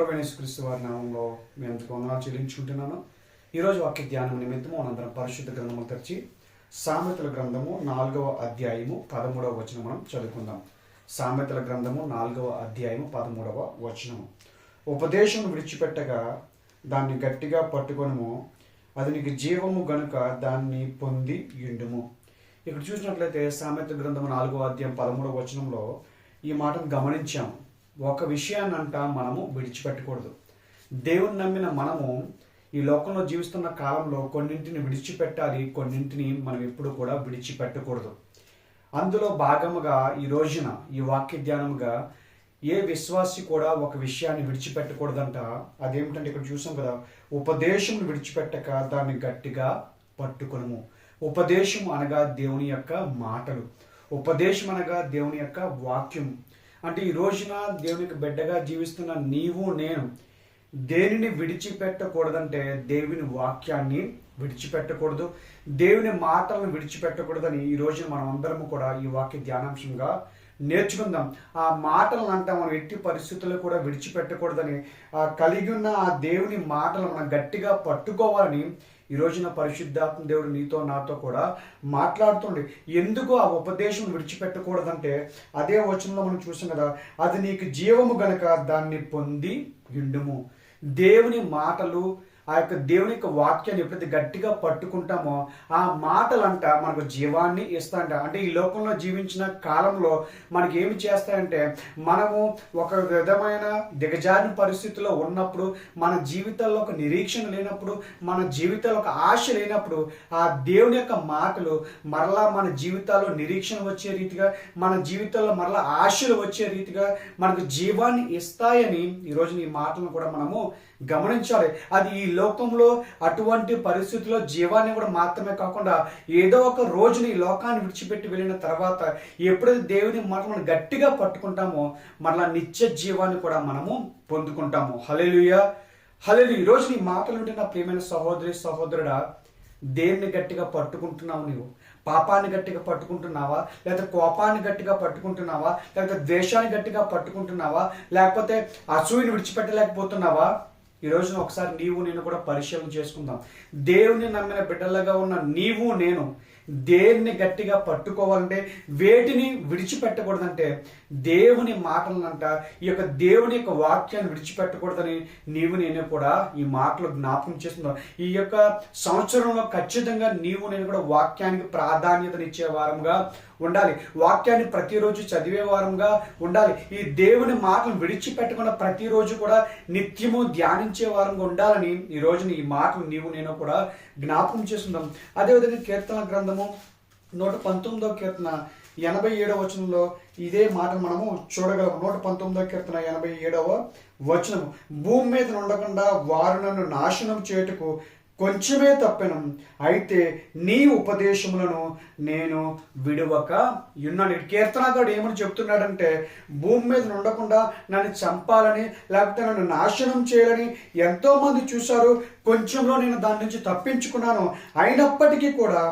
ప్రవేణేశ్వరిస్తు వారి నామంలో మీ అందుకు వందనాలు చెల్లించుకుంటున్నాను. ఈరోజు వాక్య ధ్యానం నిమిత్తము మనందరం పరిశుద్ధ గ్రంథము తెరిచి సామెతల గ్రంథము నాలుగవ అధ్యాయము పదమూడవ వచనం మనం చదువుకుందాం. సామెతల గ్రంథము నాలుగవ అధ్యాయము పదమూడవ వచనము. ఉపదేశం విడిచిపెట్టగా దాన్ని గట్టిగా పట్టుకొనము. అది నీకు జీవము గనుక దాన్ని పొంది ఇండుము ఇక్కడ చూసినట్లయితే సామెత గ్రంథము నాలుగవ అధ్యాయం పదమూడవ వచనంలో ఈ మాటను గమనించాము. ఒక విషయాన్ని అంట మనము విడిచిపెట్టకూడదు. దేవుని నమ్మిన మనము ఈ లోకంలో జీవిస్తున్న కాలంలో కొన్నింటిని విడిచిపెట్టాలి కొన్నింటిని మనం ఎప్పుడు కూడా విడిచిపెట్టకూడదు. అందులో భాగముగా ఈ రోజున ఈ వాక్య ధ్యానముగా ఏ విశ్వాసి కూడా ఒక విషయాన్ని విడిచిపెట్టకూడదంట. అదేమిటంటే ఇక్కడ చూసాం కదా ఉపదేశం విడిచిపెట్టక దాన్ని గట్టిగా పట్టుకునము. ఉపదేశం అనగా దేవుని యొక్క మాటలు. ఉపదేశం అనగా దేవుని యొక్క వాక్యం అంటే ఈ రోజున దేవునికి బిడ్డగా జీవిస్తున్న నీవు నేను దేనిని విడిచిపెట్టకూడదంటే దేవుని వాక్యాన్ని విడిచిపెట్టకూడదు. దేవుని మాటలను విడిచిపెట్టకూడదని ఈ రోజున మనం అందరము కూడా ఈ వాక్య ధ్యానాంశంగా నేర్చుకుందాం. ఆ మాటలను అంట మనం ఎట్టి పరిస్థితుల్లో కూడా విడిచిపెట్టకూడదని ఆ కలిగి ఉన్న ఆ దేవుని మాటలు మనం గట్టిగా పట్టుకోవాలని ఈ రోజున పరిశుద్ధాత్మ దేవుడు నీతో నాతో కూడా మాట్లాడుతుండే. ఎందుకు ఆ ఉపదేశం విడిచిపెట్టకూడదంటే అదే వచనంలో మనం చూసాం కదా అది నీకు జీవము గనక దాన్ని పొంది గిండుము దేవుని మాటలు ఆ యొక్క దేవుని యొక్క వాక్యాన్ని ఎప్పుడైతే గట్టిగా పట్టుకుంటామో ఆ మాటలంట మనకు జీవాన్ని ఇస్తాయంట. అంటే ఈ లోకంలో జీవించిన కాలంలో మనకి ఏమి చేస్తాయంటే మనము ఒక విధమైన దిగజారిన పరిస్థితిలో ఉన్నప్పుడు మన జీవితాల్లో ఒక నిరీక్షణ లేనప్పుడు మన జీవితాల్లో ఒక ఆశ లేనప్పుడు ఆ దేవుని యొక్క మాటలు మరలా మన జీవితాల్లో నిరీక్షణ వచ్చే రీతిగా మన జీవితాల్లో మరలా ఆశలు వచ్చే రీతిగా మనకు జీవాన్ని ఇస్తాయని ఈరోజు ఈ మాటలను కూడా మనము గమనించాలి. అది ఈ లోకంలో అటువంటి పరిస్థితుల్లో జీవాన్ని కూడా మాత్రమే కాకుండా ఏదో ఒక రోజుని ఈ లోకాన్ని విడిచిపెట్టి వెళ్ళిన తర్వాత ఎప్పుడైతే దేవుని మాట మనం గట్టిగా పట్టుకుంటామో మరలా నిత్య జీవాన్ని కూడా మనము పొందుకుంటాము. హలెలుయ హలెలు ఈరోజు నీ మాటలు ఉంటే నా ప్రియమైన సహోదరి సహోదరుడా దేన్ని గట్టిగా పట్టుకుంటున్నావు నీవు? పాపాన్ని గట్టిగా పట్టుకుంటున్నావా? లేకపోతే కోపాన్ని గట్టిగా పట్టుకుంటున్నావా? లేకపోతే ద్వేషాన్ని గట్టిగా పట్టుకుంటున్నావా? లేకపోతే అసూయని విడిచిపెట్టలేకపోతున్నావా? ఈ రోజున ఒకసారి నీవు నేను కూడా పరిశీలన చేసుకుందాం. దేవుని నమ్మిన బిడ్డలుగా ఉన్న నీవు నేను దేన్ని గట్టిగా పట్టుకోవాలంటే వేటిని విడిచిపెట్టకూడదంటే దేవుని మాటలనంట ఈ యొక్క దేవుని యొక్క వాక్యాన్ని విడిచిపెట్టకూడదని నీవు నేను కూడా ఈ మాటలు జ్ఞాపకం చేస్తున్నాం ఈ యొక్క సంవత్సరంలో ఖచ్చితంగా నీవు నేను కూడా వాక్యానికి ప్రాధాన్యతనిచ్చే వారంగా ఉండాలి. వాక్యాన్ని ప్రతిరోజు చదివే వారంగా ఉండాలి. ఈ దేవుని మాటలు విడిచిపెట్టకుండా ప్రతిరోజు కూడా నిత్యము ధ్యానించే వారంగా ఉండాలని ఈ రోజున ఈ మాటలు నీవు నేను కూడా జ్ఞాపకం చేస్తున్నాం. అదేవిధంగా కీర్తన గ్రంథము నూట పంతొమ్మిదో కీర్తన ఎనభై ఏడవ వచనంలో ఇదే మాట మనము చూడగలము. నూట పంతొమ్మిదో కీర్తన ఎనభై ఏడవ వచనము. భూమి మీద ఉండకుండా వారు నన్ను నాశనం చేయుటకు కొంచెమే తప్పెను. అయితే నీ ఉపదేశములను నేను విడువక ఉన్నాను. కీర్తనగాడు ఏమని చెప్తున్నాడంటే భూమి మీద ఉండకుండా నన్ను చంపాలని లేకపోతే నన్ను నాశనం చేయాలని ఎంతో మంది చూశారు. కొంచెంలో నేను దాని నుంచి తప్పించుకున్నాను. అయినప్పటికీ కూడా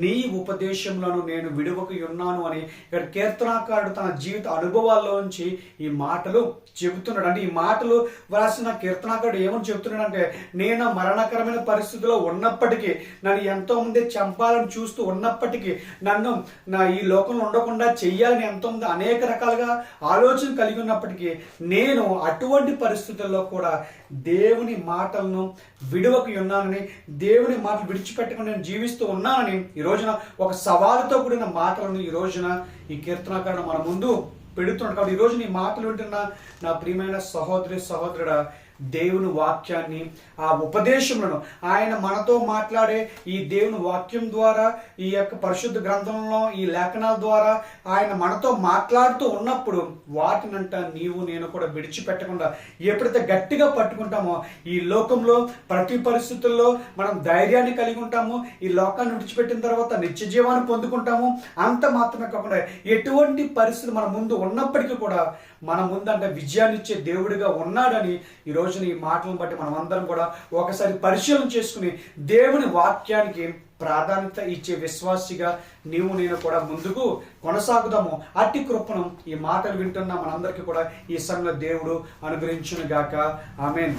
నీ ఉపదేశములను నేను విడువకి ఉన్నాను అని ఇక్కడ కీర్తనాకారుడు తన జీవిత అనుభవాల్లోంచి ఈ మాటలు చెబుతున్నాడు అంటే ఈ మాటలు వ్రాసిన కీర్తనాకారుడు ఏమని చెబుతున్నాడంటే నేను మరణకరమైన పరిస్థితిలో ఉన్నప్పటికీ నన్ను ఎంతోమంది చంపాలని చూస్తూ ఉన్నప్పటికీ నన్ను నా ఈ లోకంలో ఉండకుండా చెయ్యాలని ఎంతోమంది అనేక రకాలుగా ఆలోచన కలిగి ఉన్నప్పటికీ నేను అటువంటి పరిస్థితుల్లో కూడా దేవుని మాటలను విడువకి ఉన్నానని దేవుని మాటలు విడిచిపెట్టుకుని నేను జీవిస్తూ ఉన్నానని ఈ రోజున ఒక సవాలుతో కూడిన మాటలను ఈ రోజున ఈ కీర్తనకారుడు మన ముందు పెడుతున్నాడు. కాబట్టి ఈ రోజు నీ మాటలు వింటున్న నా ప్రియమైన సహోదరి సహోదరుడా దేవుని వాక్యాన్ని ఆ ఉపదేశములను ఆయన మనతో మాట్లాడే ఈ దేవుని వాక్యం ద్వారా ఈ యొక్క పరిశుద్ధ గ్రంథంలో ఈ లేఖనాల ద్వారా ఆయన మనతో మాట్లాడుతూ ఉన్నప్పుడు వాటినంట నీవు నేను కూడా విడిచిపెట్టకుండా ఎప్పుడైతే గట్టిగా పట్టుకుంటామో ఈ లోకంలో ప్రతి పరిస్థితుల్లో మనం ధైర్యాన్ని కలిగి ఉంటాము. ఈ లోకాన్ని విడిచిపెట్టిన తర్వాత నిత్య జీవాన్ని పొందుకుంటాము. అంత మాత్రమే కాకుండా ఎటువంటి పరిస్థితి మన ముందు ఉన్నప్పటికీ కూడా మన ముందు అంటే విజయాన్ని ఇచ్చే దేవుడిగా ఉన్నాడని ఈరోజు రోజున ఈ మాటలను బట్టి మనం అందరం కూడా ఒకసారి పరిశీలన చేసుకుని దేవుని వాక్యానికి ప్రాధాన్యత ఇచ్చే విశ్వాసిగా నీవు నేను కూడా ముందుకు కొనసాగుదాము. అట్టి కృపను ఈ మాటలు వింటున్న మనందరికీ కూడా ఈ సమయంలో దేవుడు అనుగ్రహించునుగాక. ఆమెన్.